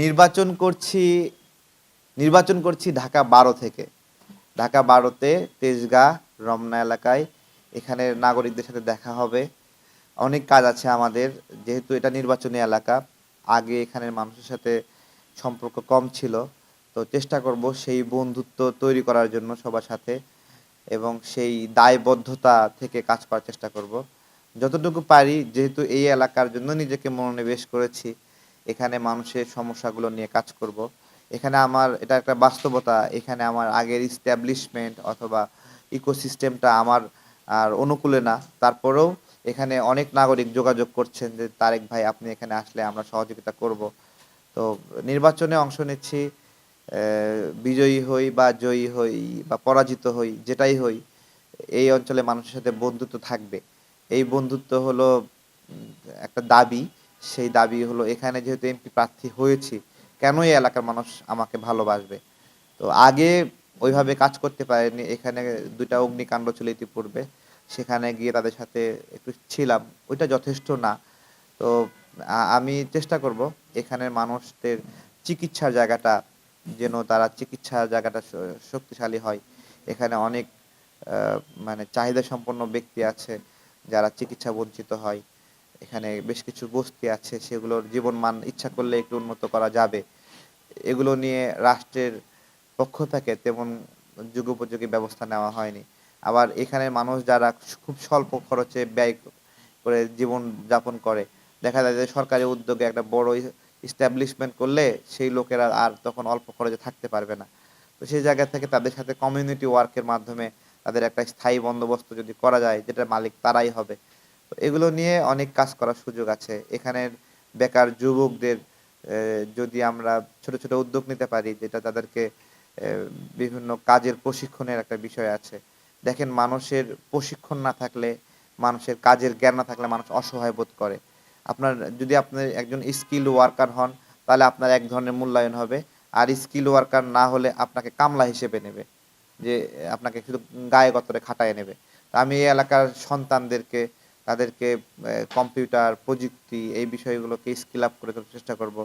নির্বাচন করছি নির্বাচন করছি ঢাকা বারো থেকে। ঢাকা বারোতে তেজগাঁ, রমনা এলাকায় এখানের নাগরিকদের সাথে দেখা হবে। অনেক কাজ আছে আমাদের, যেহেতু এটা নির্বাচনী এলাকা, আগে এখানের মানুষের সাথে সম্পর্ক কম ছিল। তো চেষ্টা করব সেই বন্ধুত্ব তৈরি করার জন্য সবার সাথে এবং সেই দায়বদ্ধতা থেকে কাজ করার চেষ্টা করব। যতটুকু পারি, যেহেতু এই এলাকার জন্য নিজেকে মনোনিবেশ করেছি এখানে মানুষের সমস্যাগুলো নিয়ে কাজ করব। এখানে আমার, এটা একটা বাস্তবতা। এখানে আমার আগের ইস্টাবলিশমেন্ট অথবা ইকোসিস্টেমটা আমার আর অনুকূলে না। তারপরেও এখানে অনেক নাগরিক যোগাযোগ করছেন যে, তারেক ভাই, আপনি এখানে আসলে আমরা সহযোগিতা করব। তো নির্বাচনে অংশ নিচ্ছি বিজয়ী হই বা জয়ী হই বা পরাজিত হই, যেটাই হই, এই অঞ্চলে মানুষের সাথে বন্ধুত্ব থাকবে। এই বন্ধুত্ব হলো একটা দাবি। সেই দাবি হলো, এখানে যেহেতু এমপি প্রার্থী হয়েছি, কেন এই এলাকার মানুষ আমাকে ভালোবাসবে? তো আগে ওইভাবে কাজ করতে পারেনি। এখানে দুইটা অগ্নিকাণ্ড ছিল ইতিপূর্বে। সেখানে গিয়ে তাদের সাথে একটু ছিলাম। ওইটা যথেষ্ট না। তো আমি চেষ্টা করব এখানের মানুষদের চিকিৎসার জায়গাটা যেন তারা চিকিৎসার জায়গাটা শক্তিশালী হয়। এখানে অনেক মানে চাহিদা সম্পন্ন ব্যক্তি আছে যারা চিকিৎসা বঞ্চিত হয়। এখানে বেশ কিছু বস্তি আছে, সেগুলোর জীবনমান ইচ্ছা করলে একটু উন্নত করা যাবে। এগুলো নিয়ে রাষ্ট্রের পক্ষ থেকে তেমন যুগোপযোগী ব্যবস্থা নেওয়া হয়নি। আবার এখানে মানুষ যারা খুব স্বল্প খরচে ব্যয় করে জীবন যাপন করে, দেখা যায় যে সরকারি উদ্যোগে একটা বড় ইস্টাবলিশমেন্ট করলে সেই লোকেরা আর তখন অল্প খরচে থাকতে পারবে না। তো সেই জায়গা থেকে তাদের সাথে কমিউনিটি ওয়ার্কের মাধ্যমে তাদের একটা স্থায়ী বন্দোবস্ত যদি করা যায়, যেটা মালিক তারাই হবে। এগুলো নিয়ে অনেক কাজ করার সুযোগ আছে। এখানের বেকার যুবকদের যদি আমরা ছোট ছোট উদ্যোগ নিতে পারি, যেটা তাদেরকে বিভিন্ন কাজের প্রশিক্ষণের একটা বিষয় আছে। দেখেন, মানুষের প্রশিক্ষণ না থাকলে, মানুষের কাজের জ্ঞান না থাকলে মানুষ অসহায় বোধ করে। আপনার, যদি আপনি একজন স্কিল ওয়ার্কার হন, তাহলে আপনার এক ধরনের মূল্যায়ন হবে। আর স্কিল ওয়ার্কার না হলে আপনাকে কামলা হিসেবে নেবে। যে, আপনাকে শুধু গায়ে গতরে খাটায় নেবে। তা আমি এই এলাকার সন্তানদেরকে তাদেরকে কম্পিউটার, প্রযুক্তি, এই বিষয়গুলোকে স্কিল আপ করে তোলার চেষ্টা করব।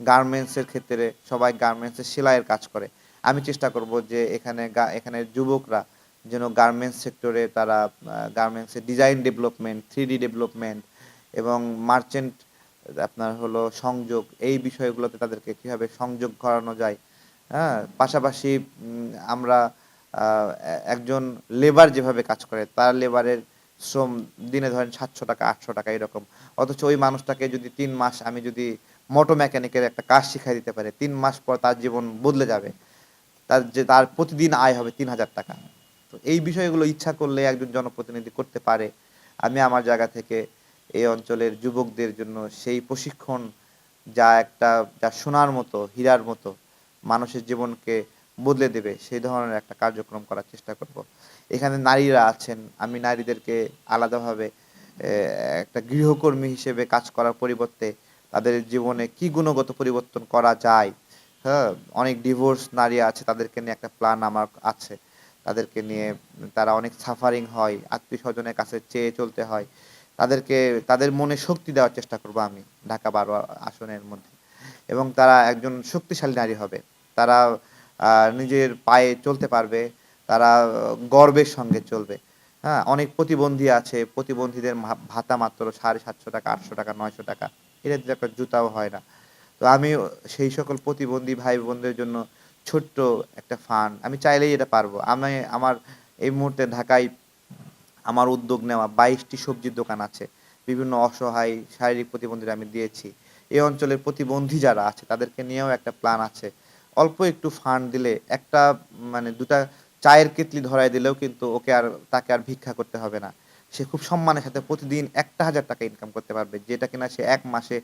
গার্মেন্টসের ক্ষেত্রে সবাই গার্মেন্টসের সেলাইয়ের কাজ করে। আমি চেষ্টা করব যে এখানে এখানে যুবকরা যেন গার্মেন্টস সেক্টরে তারা গার্মেন্টসের ডিজাইন ডেভেলপমেন্ট থ্রি ডেভেলপমেন্ট এবং মার্চেন্ট আপনার হলো সংযোগ, এই বিষয়গুলোতে তাদেরকে কীভাবে সংযোগ করানো যায়। হ্যাঁ পাশাপাশি আমরা একজন লেবার যেভাবে কাজ করে, তার লেবারের শ্রম দিনে ধরেন সাতশো টাকা, আটশো টাকা এরকম। অথচ ওই মানুষটাকে যদি তিন মাস আমি যদি মোটো মেকানিকের একটা কাজ শিখাই দিতে পারি, তিন মাস পর তার জীবন বদলে যাবে। তার যে, তার প্রতিদিন আয় হবে তিন হাজার টাকা। তো এই বিষয়গুলো ইচ্ছা করলে একজন জনপ্রতিনিধি করতে পারে। আমি আমার জায়গা থেকে এই অঞ্চলের যুবকদের জন্য সেই প্রশিক্ষণ যা একটা, যা সোনার মতো, হীরার মতো মানুষের জীবনকে বদলে দেবে, সেই ধরনের একটা কার্যক্রম করার চেষ্টা করব। এখানে নারীরা আছেন, আমি নারীদেরকে আলাদাভাবে একটা গৃহকর্মী হিসেবে কাজ করার পরিবর্তে তাদের জীবনে কি গুণগত পরিবর্তন করা যায় হ্যাঁ অনেক ডিভোর্স নারী আছে, তাদেরকে নিয়ে একটা প্ল্যান আমার আছে। তাদেরকে নিয়ে তারা অনেক সাফারিং হয় আত্মীয় স্বজনের কাছে চেয়ে চলতে হয়। তাদেরকে, তাদের মনে শক্তি দেওয়ার চেষ্টা করব আমি, ঢাকা বারো আসনের মধ্যে। এবং তারা একজন শক্তিশালী নারী হবে। তারা নিজের পায়ে চলতে পারবে, তারা গর্বের সঙ্গে চলবে। হ্যাঁ অনেক প্রতিবন্ধী আছে, প্রতিবন্ধীদের ভাতা মাত্র সাড়ে সাতশো টাকা, আটশো টাকা, নয়শো টাকা। এটা দিয়ে একটা জুতাও হয় না। তো আমি সেই সকল প্রতিবন্ধী ভাই বোনদের জন্য ছোট্ট একটা ফান্ড আমি চাইলেই এটা পারব। আমি, আমার এই মুহূর্তে ঢাকায় আমার উদ্যোগ নেওয়া বাইশটি সবজির দোকান আছে। বিভিন্ন অসহায় শারীরিক প্রতিবন্ধীরা আমি দিয়েছি। এই অঞ্চলের প্রতিবন্ধী যারা আছে, তাদেরকে নিয়েও একটা প্ল্যান আছে। অল্প একটু ফান্ড দিলে, একটা মানে দুটা চায়ের কেতলি ধরায় দিলেও কিন্তু ওকে আর তাকে আর ভিক্ষা করতে হবে না। সে খুব সম্মানের সাথে প্রতিদিন একটা হাজার টাকা ইনকাম করতে পারবে, যেটা কিনা সে এক মাসে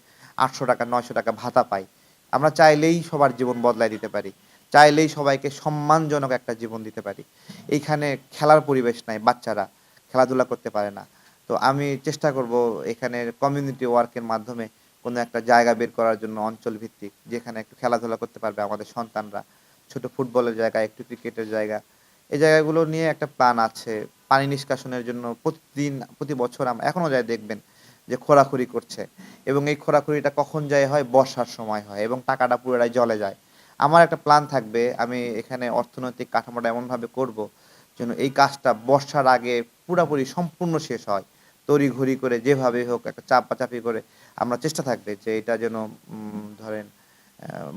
আটশো টাকা, নয়শো টাকা ভাতা পায়। আমরা চাইলেই সবার জীবন বদলায় দিতে পারি, চাইলেই সবাইকে সম্মানজনক একটা জীবন দিতে পারি। এইখানে খেলার পরিবেশ নাই বাচ্চারা, খেলাধুলা করতে পারে না। তো আমি চেষ্টা করব এখানে কমিউনিটি ওয়ার্কের মাধ্যমে কোনো একটা জায়গা বের করার জন্য অঞ্চল ভিত্তিক যেখানে একটু খেলাধুলা করতে পারবে আমাদের সন্তানরা। ছোট ফুটবলের জায়গা, একটু ক্রিকেটের জায়গা। এই জায়গাগুলো নিয়ে একটা প্ল্যান আছে। পানি নিষ্কাশনের জন্য প্রতিদিন, প্রতি বছর আমরা এখনও যাই দেখবেন যে খোরাখুরি করছে। এবং এই খোরাখুরিটা কখন যায় হয়? বর্ষার সময় হয় এবং টাকাটা পুরোটাই জলে যায়। আমার একটা প্ল্যান থাকবে, আমি এখানে অর্থনৈতিক কাঠামোটা এমনভাবে করব যেন এই কাজটা বর্ষার আগে পুরোপুরি সম্পূর্ণ শেষ হয়। তড়ি ঘড়ি করে যেভাবে হোক একটা চাপাচাপি করে আমরা চেষ্টা থাকবে যে এটা যেন ধরেন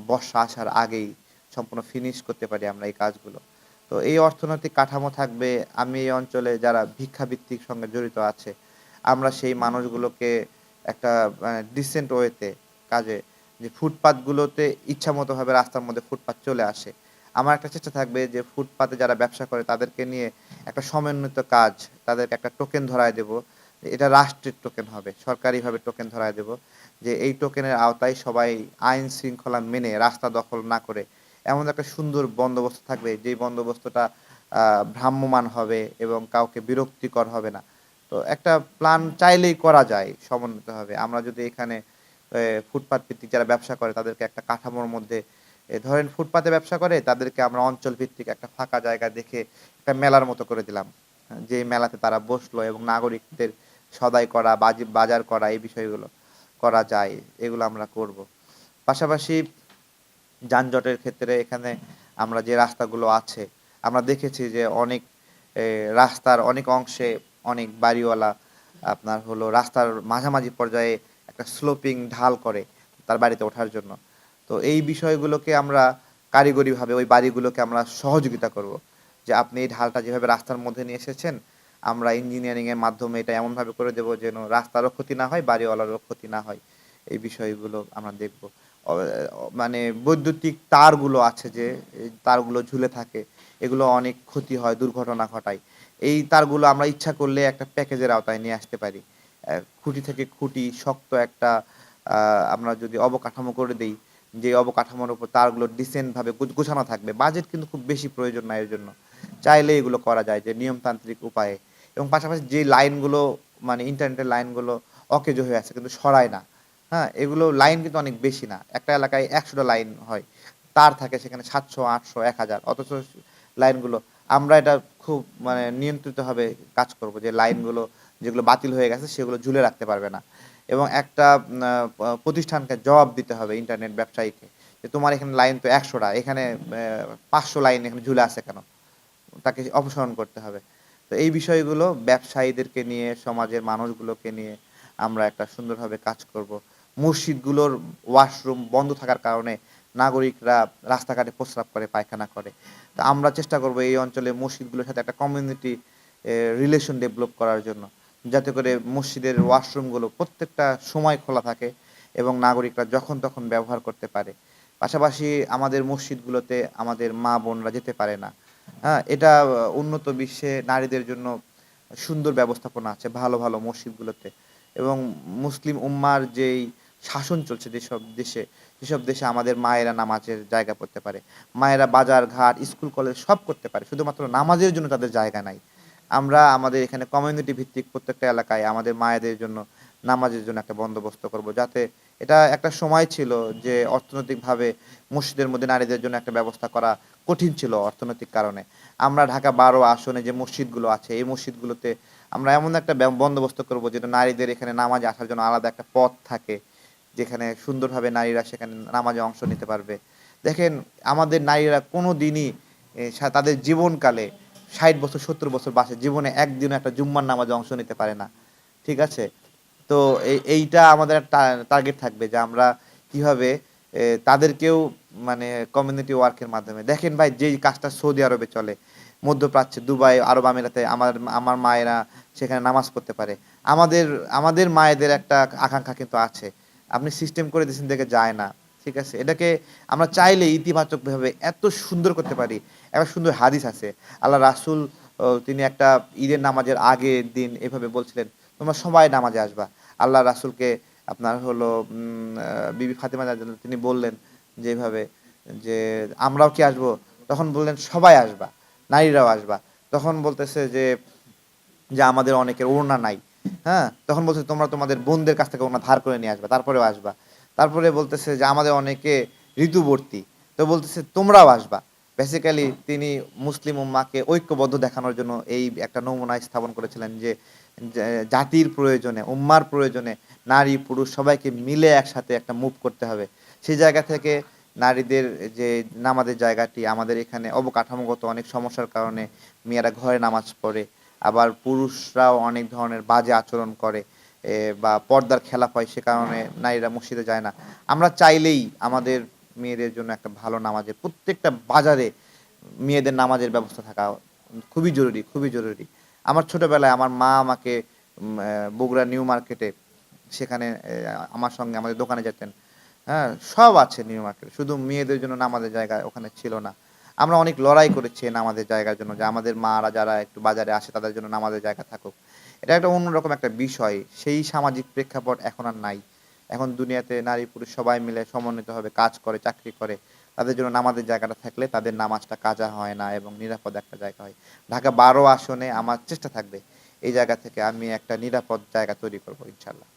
বর্ষা আসার আগেই সম্পূর্ণ ফিনিশ করতে পারি আমরা এই কাজগুলো। তো এই অর্থনৈতিক কাঠামো থাকবে। আমি এই অঞ্চলে যারা ভিক্ষাবৃত্তির সঙ্গে জড়িত আছে, আমরা সেই মানুষগুলোকে একটা ডিসেন্ট ওয়েতে কাজে, যে ফুটপাতগুলোতে ইচ্ছা মতো রাস্তার মধ্যে ফুটপাত চলে আসে। আমার একটা চেষ্টা থাকবে যে ফুটপাতে যারা ব্যবসা করে তাদেরকে নিয়ে একটা সমন্বিত কাজ, তাদেরকে একটা টোকেন ধরায় দেব। এটা রাষ্ট্রের টোকেন হবে, সরকারিভাবে টোকেন ধরায় দেব, যে এই টোকেনের আওতায় সবাই আইন শৃঙ্খলা মেনে রাস্তা দখল না করে এমন একটা সুন্দর বন্দোবস্ত থাকবে, যেই বন্দোবস্তটা ভ্রাম্যমান হবে এবং কাউকে বিরক্তিকর হবে না। তো একটা প্ল্যান চাইলেই করা যায় সমন্বিতভাবে আমরা যদি এখানে ফুটপাত ভিত্তিক যারা ব্যবসা করে, তাদেরকে একটা কাঠামোর মধ্যে ধরেন ফুটপাতে ব্যবসা করে, তাদেরকে আমরা অঞ্চল ভিত্তিক একটা ফাঁকা জায়গা দেখে একটা মেলার মতো করে দিলাম যে মেলাতে তারা বসল এবং নাগরিকদের সদাই করা, বাজি, বাজার করা, এই বিষয়গুলো করা যায়, এগুলো আমরা করব। পাশাপাশি যানজটের ক্ষেত্রে এখানে আমরা যে রাস্তাগুলো আছে, আমরা দেখেছি যে অনেক রাস্তার অনেক অংশে অনেক বাড়িওয়ালা আপনার হলো রাস্তার মাঝামাঝি পর্যায়ে একটা স্লোপিং ঢাল করে তার বাড়িতে ওঠার জন্য। তো এই বিষয়গুলোকে আমরা কারিগরিভাবে, ওই বাড়িগুলোকে আমরা সহযোগিতা করব যে আপনি এই ঢালটা যেভাবে রাস্তার মধ্যে নিয়ে এসেছেন আমরা ইঞ্জিনিয়ারিং এর মাধ্যমে এটা এমনভাবে করে দেবো যেন রাস্তারও ক্ষতি না হয়, বাড়িওয়ালারও ক্ষতি না হয়। এই বিষয়গুলো আমরা দেখব। মানে বৈদ্যুতিক তারগুলো আছে যে তারগুলো ঝুলে থাকে, এগুলো অনেক ক্ষতি হয়, দুর্ঘটনা ঘটায়। এই তারগুলো আমরা ইচ্ছা করলে একটা প্যাকেজের আওতায় নিয়ে আসতে পারি। খুঁটি থেকে খুঁটি শক্ত একটা আমরা যদি অবকাঠামো করে দেই, যে অবকাঠামোর উপর তারগুলো ডিসেন্ট ভাবে গোছানো থাকবে। বাজেট কিন্তু খুব বেশি প্রয়োজন না এর জন্য। চাইলে এগুলো করা যায় যে নিয়মতান্ত্রিক উপায়ে। এবং পাশাপাশি যে লাইনগুলো মানে ইন্টারনেটের লাইনগুলো অকেজো হয়ে আছে কিন্তু সরায় না। হ্যাঁ এগুলো লাইন কিন্তু অনেক বেশি না। একটা এলাকায় একশোটা লাইন হয়। তার থাকে সেখানে সাতশো, আটশো, এক হাজার। অথচ লাইনগুলো আমরা এটা খুব মানে নিয়ন্ত্রিতভাবে কাজ করব যে লাইনগুলো যেগুলো বাতিল হয়ে গেছে সেগুলো ঝুলে রাখতে পারবে না। এবং একটা প্রতিষ্ঠানকে জবাব দিতে হবে ইন্টারনেট ব্যবসায়ীকে যে তোমার এখানে লাইন তো একশোটা, এখানে পাঁচশো লাইন এখানে ঝুলে আছে কেন? তাকে অপসারণ করতে হবে। তো এই বিষয়গুলো ব্যবসায়ীদেরকে নিয়ে, সমাজের মানুষগুলোকে নিয়ে আমরা একটা সুন্দরভাবে কাজ করব। মসজিদগুলোর ওয়াশরুম বন্ধ থাকার কারণে নাগরিকরা রাস্তাঘাটে প্রস্রাব করে, পায়খানা করে। তো আমরা চেষ্টা করব এই অঞ্চলে মসজিদগুলোর সাথে একটা কমিউনিটি রিলেশন ডেভেলপ করার জন্য। যাতে করে মসজিদের ওয়াশরুমগুলো প্রত্যেকটা সময় খোলা থাকে এবং নাগরিকরা যখন তখন ব্যবহার করতে পারে। পাশাপাশি আমাদের মসজিদগুলোতে আমাদের মা বোনরা যেতে পারে না। হ্যাঁ এটা উন্নত বিশ্বে নারীদের জন্য সুন্দর ব্যবস্থাপনা আছে, ভালো ভালো মসজিদগুলোতে। এবং মুসলিম উম্মার যেই শাসন চলছে যেসব দেশে যেসব দেশে আমাদের মায়েরা নামাজের জায়গা করতে পারে, মায়েরা বাজার, ঘাট, স্কুল, কলেজ সব করতে পারে, শুধুমাত্র নামাজের জন্য তাদের জায়গা নাই। আমরা আমাদের এখানে কমিউনিটি ভিত্তিক প্রত্যেকটা এলাকায় আমাদের মায়েদের জন্য নামাজের জন্য একটা বন্দোবস্ত করব, যাতে এটা একটা সময় ছিল যে অর্থনৈতিকভাবে মসজিদের মধ্যে নারীদের জন্য একটা ব্যবস্থা করা কঠিন ছিল অর্থনৈতিক কারণে। আমরা ঢাকা বারো আসনে যে মসজিদগুলো আছে, এই মসজিদগুলোতে আমরা এমন একটা বন্দোবস্ত করব যেটা নারীদের এখানে নামাজ আসার জন্য আলাদা একটা পথ থাকে, যেখানে সুন্দরভাবে নারীরা সেখানে নামাজে অংশ নিতে পারবে। দেখেন, আমাদের নারীরা কোনো দিনই তাদের জীবনকালে ষাট বছর, সত্তর বছর বাসে জীবনে একদিনও একটা জুম্মার নামাজে অংশ নিতে পারে না। ঠিক আছে? তো এই- এইটা আমাদের টার্গেট থাকবে যে আমরা কীভাবে তাদেরকেও মানে কমিউনিটি ওয়ার্কের মাধ্যমে। দেখেন ভাই, যেই কাজটা সৌদি আরবে চলে, মধ্যপ্রাচ্যে, দুবাই, আরব আমিরাতে, আমার আমার মায়েরা সেখানে নামাজ পড়তে পারে। আমাদের আমাদের মায়েদের একটা আকাঙ্ক্ষা কিন্তু আছে। আপনি সিস্টেম করে দিয়েছেন দেখে যায় না, ঠিক আছে? এটাকে আমরা চাইলে ইতিবাচকভাবে এত সুন্দর করতে পারি। একটা সুন্দর হাদিস আছে। আল্লাহ রাসুল তিনি একটা ঈদের নামাজের আগের দিন এভাবে বলছিলেন, তোমরা সবাই নামাজে আসবা। আল্লাহ রাসুলকে আপনার হলো বিবি ফাতেমা তিনি বললেন যেভাবে যে আমরাও কি আসব? তখন বললেন, সবাই আসবা, নারীরাও আসবা। তখন বলতেছে যে যে আমাদের অনেকের ওড়না নাই হ্যাঁ? তখন বলছে, তোমরা তোমাদের বোনদের কাছ থেকে ওড়না ধার করে নিয়ে আসবা, তারপরেও আসবা। তারপরে বলতেছে যে, আমাদের অনেকে ঋতুবর্তী। তো বলতেছে, তোমরাও আসবা। বেসিক্যালি তিনি মুসলিম উম্মাকে ঐক্যবদ্ধ দেখানোর জন্য এই একটা নমুনা স্থাপন করেছিলেন যে জাতির প্রয়োজনে, উম্মার প্রয়োজনে নারী, পুরুষ সবাইকে মিলে একসাথে একটা মুভ করতে হবে। সেই জায়গা থেকে নারীদের যে নামাজের জায়গাটি, আমাদের এখানে অবকাঠামোগত অনেক সমস্যার কারণে মেয়েরা ঘরে নামাজ পড়ে, আবার পুরুষরাও অনেক ধরনের বাজে আচরণ করে বা পর্দার খেলাপ হয়, সে কারণে নারীরা মসজিদে যায় না। আমরা চাইলেই আমাদের মেয়েদের জন্য একটা ভালো নামাজের, প্রত্যেকটা বাজারে মেয়েদের নামাজের ব্যবস্থা থাকা খুবই জরুরি খুবই জরুরি। আমার ছোটবেলায় আমার মা আমাকে বগুড়া নিউ মার্কেটে সেখানে আমার সঙ্গে আমাদের দোকানে যেতেন। হ্যাঁ সব আছে নিউ মার্কেটে। শুধু মেয়েদের জন্য নামাজের জায়গা ওখানে ছিল না। আমরা অনেক লড়াই করেছি নামাজের জায়গার জন্য। যে আমাদের মারা যারা একটু বাজারে আসে তাদের জন্য নামাজের জায়গা থাকুক। এটা একটা অন্যরকম একটা বিষয়। সেই সামাজিক প্রেক্ষাপট এখন আর নাই। এখন দুনিয়াতে নারী পুরুষ সবাই মিলে সমন্বিতভাবে কাজ করে, চাকরি করে। তাদের জন্য নামাজের জায়গাটা থাকলে তাদের নামাজটা কাজা হয় না এবং নিরাপদ একটা জায়গা হয়। ঢাকা বারো আসনে আমার চেষ্টা থাকবে এই জায়গা থেকে আমি একটা নিরাপদ জায়গা তৈরি করব ইনশাল্লাহ